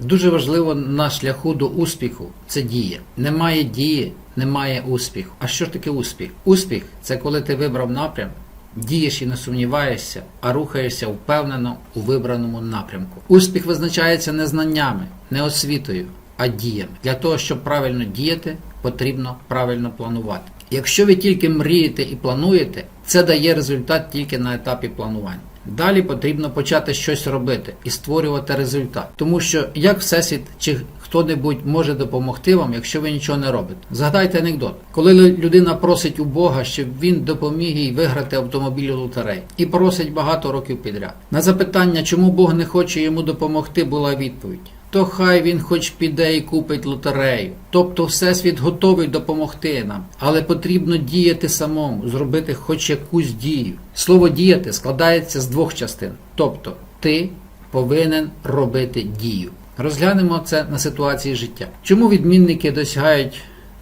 Дуже важливо на шляху до успіху це дія. Немає дії, немає успіху. А що ж таке успіх? Успіх це коли ти вибрав напрям, дієш і не сумніваєшся, а рухаєшся впевнено у вибраному напрямку. Успіх визначається не знаннями, не освітою, а діями. Для того, щоб правильно діяти, потрібно правильно планувати. Якщо ви тільки мрієте і плануєте, це дає результат тільки на етапі планування. Далі потрібно почати щось робити і створювати результат. Тому що як всесвіт чи хто-небудь може допомогти вам, якщо ви нічого не робите. Згадайте анекдот, коли людина просить у Бога, щоб він допоміг їй виграти автомобіль у лотереї, і просить багато років підряд. На запитання, чому Бог не хоче йому допомогти, була відповідь. То хай він хоч піде і купить лотерею. Тобто Всесвіт готовий допомогти нам, але потрібно діяти самому, зробити хоч якусь дію. Слово діяти складається з двох частин. Тобто, ти повинен робити дію. Розглянемо це на ситуації життя. Чому відмінники досягають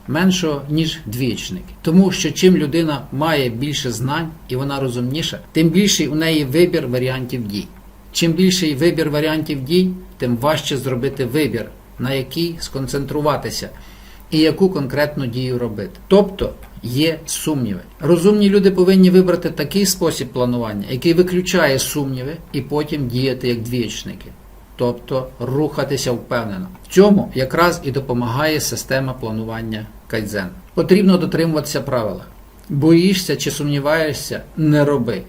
меншого, ніж двічники? Тому що чим людина має більше знань і вона розумніша, тим більший у неї вибір варіантів дій. Чим більший вибір варіантів дій, тим важче зробити вибір, на який сконцентруватися і яку конкретну дію робити. Тобто є сумніви. Розумні люди повинні вибрати такий спосіб планування, який виключає сумніви, і потім діяти як двічники. Тобто рухатися впевнено. В цьому якраз і допомагає система планування кайдзен. Потрібно дотримуватися правила. Боїшся чи сумніваєшся, не роби.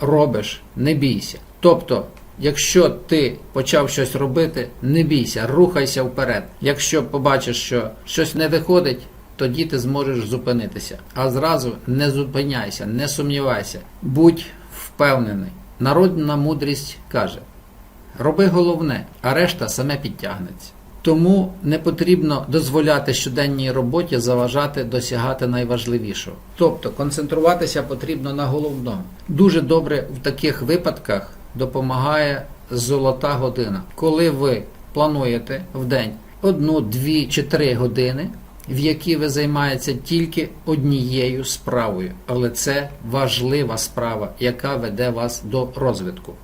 Робиш, не бійся. Тобто, якщо ти почав щось робити, не бійся, рухайся вперед. Якщо побачиш, що щось не виходить, тоді ти зможеш зупинитися. А зразу не зупиняйся, не сумнівайся, будь впевнений. Народна мудрість каже: роби головне, а решта саме підтягнеться. Тому не потрібно дозволяти щоденній роботі заважати досягати найважливішого. Тобто концентруватися потрібно на головному. Дуже добре в таких випадках допомагає золота година, коли ви плануєте в день одну, дві чи три години, в які ви займаєтеся тільки однією справою, але це важлива справа, яка веде вас до розвитку.